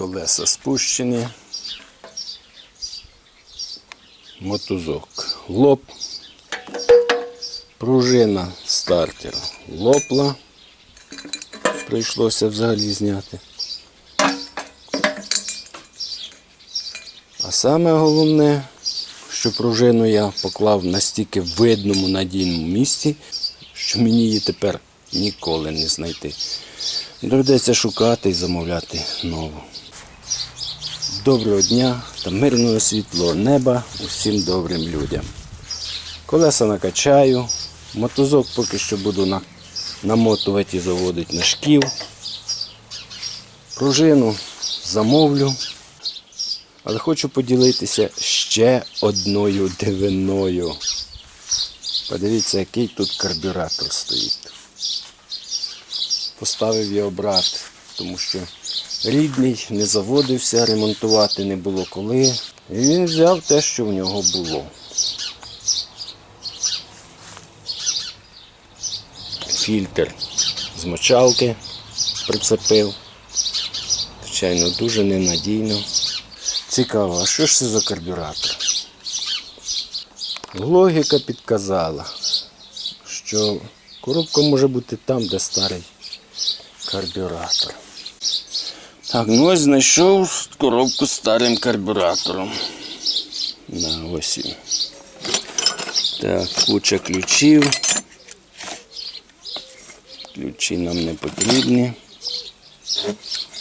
Колеса спущені. Мотузок лоп. Пружина стартера лопла. Прийшлося взагалі зняти. А саме головне, що пружину я поклав настільки видному надійному місці, що мені її тепер ніколи не знайти. Доведеться шукати і замовляти нову. Доброго дня та мирного світлого неба усім добрим людям. Колеса накачаю, мотузок поки що буду на- намотувати і заводити на шків. Пружину замовлю. Але хочу поділитися ще одною дивиною. Подивіться, який тут карбюратор стоїть. Поставив його брат, тому що рідний не заводився, ремонтувати не було коли. І він взяв те, що в нього було. Фільтр з мочалки прицепив. Звичайно, дуже ненадійно. Цікаво, а що ж це за карбюратор? Логіка підказала, що коробка може бути там, де старий карбюратор. Так, ну ось знайшов коробку з старим карбюратором. На ось. Так, куча ключів. Ключі нам не потрібні.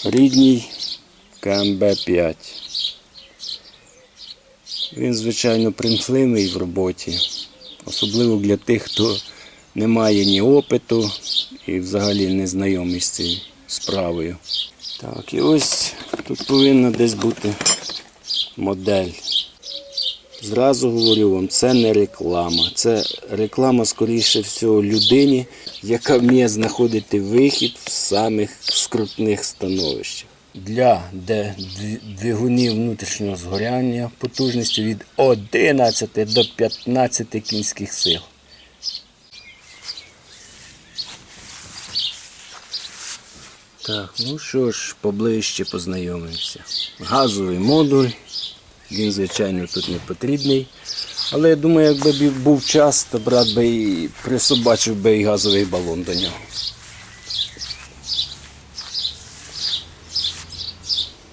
Рідній КМБ-5. Він, звичайно, примхливий в роботі, особливо для тих, хто не має ні опиту і взагалі не знайомий з цією справою. Так, і ось тут повинна десь бути модель. Зразу говорю вам, це не реклама. Це реклама, скоріше всього, людині, яка вміє знаходити вихід в самих скрутних становищах. Для двигунів внутрішнього згоряння потужністю від 11 до 15 кінських сил. Так, ну що ж, поближче познайомимося. Газовий модуль. Він, звичайно, тут не потрібний. Але я думаю, якби був час, то брат би і присобачив би і газовий балон до нього.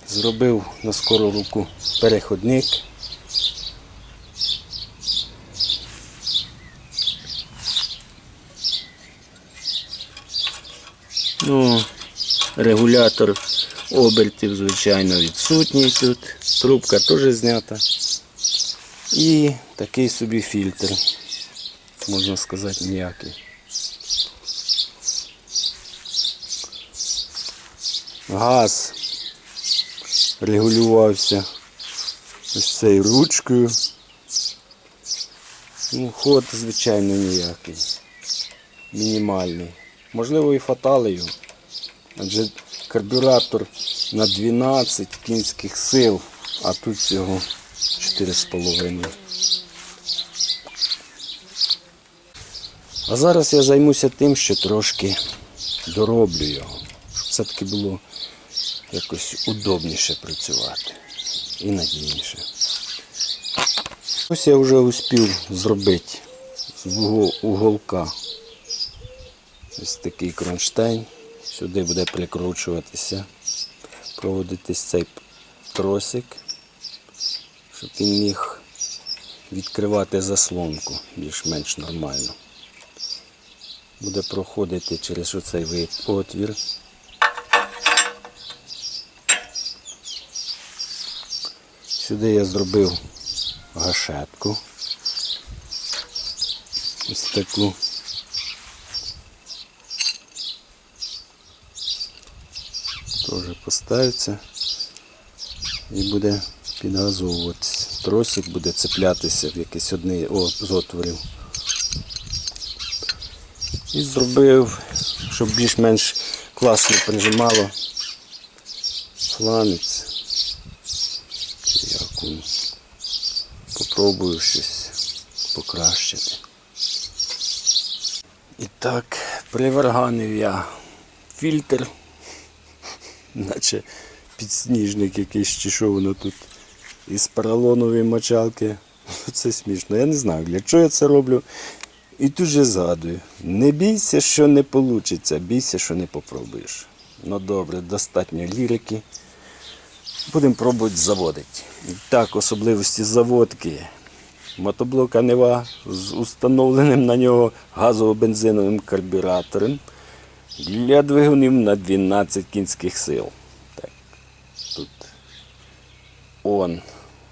Зробив на скору руку переходник. Ну, регулятор обертів, звичайно, відсутній тут. Трубка теж знята. І такий собі фільтр, можна сказати, ніякий. Газ регулювався ось цією ручкою. Ну, ход, звичайно, ніякий. Мінімальний. Можливо, і фаталею. Адже карбюратор на 12 кінських сил, а тут всього 4,5. А зараз я займуся тим, що трошки дороблю його, щоб все-таки було якось удобніше працювати і надійніше. Ось я вже успів зробити з уголка ось такий кронштейн. Сюди буде прикручуватися, проводитись цей тросик, щоб він міг відкривати заслонку більш-менш нормально. Буде проходити через оцей отвір. Сюди я зробив гашетку. Ось таку. Теж поставиться і буде підгазовуватися. Тросик буде цеплятися в якийсь одний з отворів. І зробив, щоб більш-менш класно прижимало фланець. Попробую щось покращити. І так, приварганив я фільтр, наче підсніжник якийсь чи що воно тут. Із поролонової мочалки. Це смішно. Я не знаю, для чого я це роблю. І тут же згадую. Не бійся, що не вийде, бійся, що не попробуєш. Ну добре, достатньо лірики. Будемо пробувати заводити. І Так, особливості заводки. Мотоблока Нева з установленим на нього газово-бензиновим карбюратором для двигунів на 12 кінських сил. Так, тут он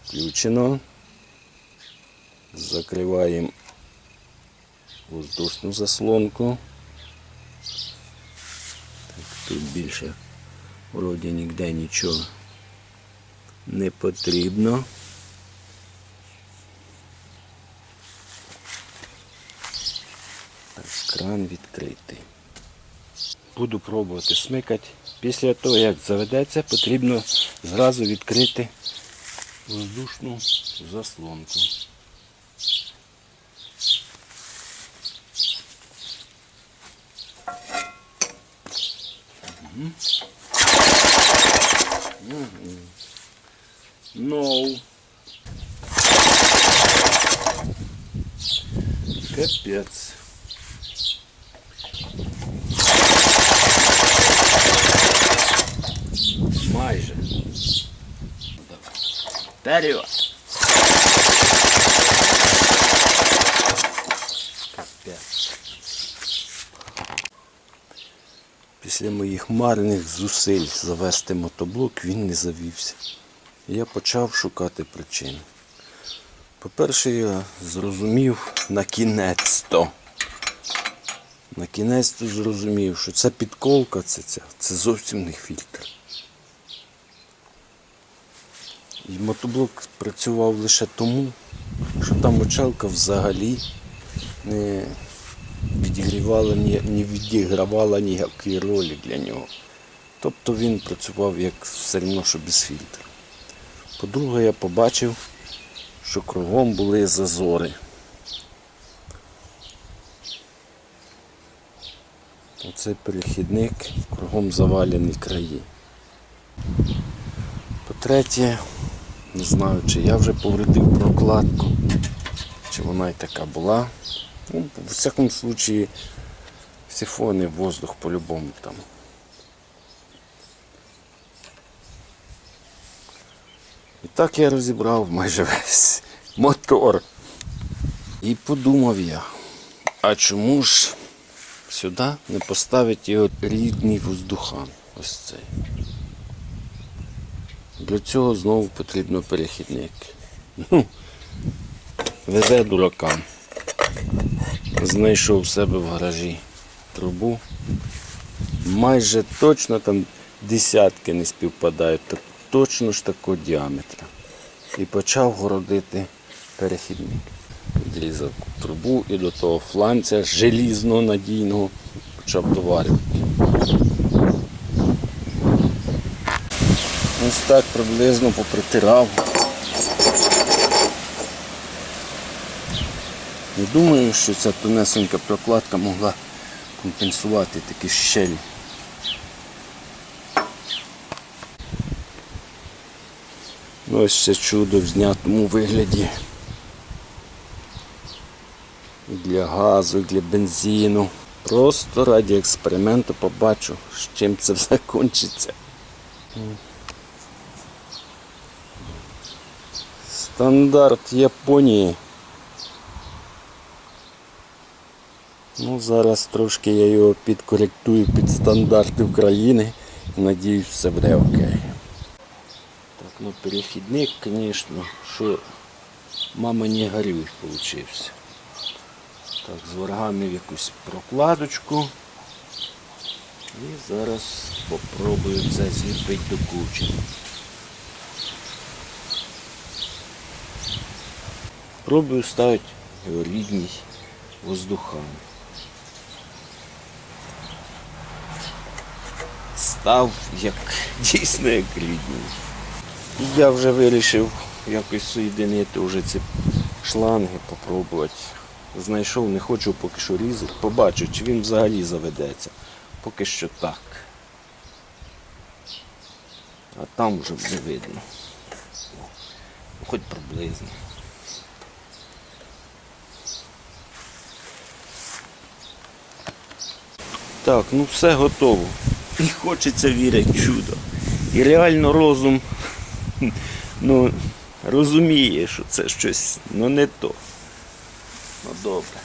включено. Закриваємо воздушну заслонку. Так, тут більше вроді ніде нічого не потрібно. Так, кран відкритий. Буду пробувати смикати. Після того, як заведеться, потрібно зразу відкрити воздушну заслонку. No. Капець. Майже. Вперед. Після моїх марних зусиль завести мотоблок він не завівся. Я почав шукати причину. По-перше, я зрозумів на кінець-то. На кінець-то зрозумів, що ця підколка, це, це, це зовсім не фільтр. І мотоблок працював лише тому, що там мочалка взагалі не відігрівала, не відігравала ніякої ролі для нього. Тобто він працював як все одно, що без фільтру. По-друге, я побачив, що кругом були зазори. Оцей перехідник, кругом завалені краї. По-третє, не знаю, чи я вже повредив прокладку, чи вона і така була. Ну, в всякому случаї, сифони, воздух по-любому там. І так я розібрав майже весь мотор. І подумав я, а чому ж сюди не поставити його рідний воздухан? Ось цей. Для цього знову потрібно перехідник. Ну, везе дуракам. Знайшов в себе в гаражі трубу. Майже точно там десятки не співпадають, так точно ж такого діаметра. І почав городити перехідник. Відрізав трубу і до того фланця желізного надійного почав доварювати. Ось так приблизно попритирав. Не думаю, що ця тонесенька прокладка могла компенсувати такі щелі. Ось це чудо в знятому вигляді. І для газу, і для бензину. Просто раді експерименту побачу, з чим це все Стандарт Японії. Ну, зараз трошки я його підкоректую під стандарти України. Надіюсь, все буде окей. Так, ну перехідник, звісно, що мамині горюй получився. Так, з ворогами в якусь прокладочку. І зараз попробую це зліпити до кучі. Пробую ставити його рідний воздухан. Став як дійсно як рідний. І я вже вирішив якось соєдинити вже ці шланги, попробувати. Знайшов, не хочу поки що різати. Побачу, чи він взагалі заведеться. Поки що так. А там вже буде видно. Хоч приблизно. Так, ну все готово. І хочеться вірити чудо. І реально розум ну, розуміє, що це щось ну, не то. Ну добре.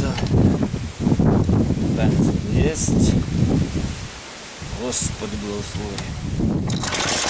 Так. Бензин єсть. Господи благослови.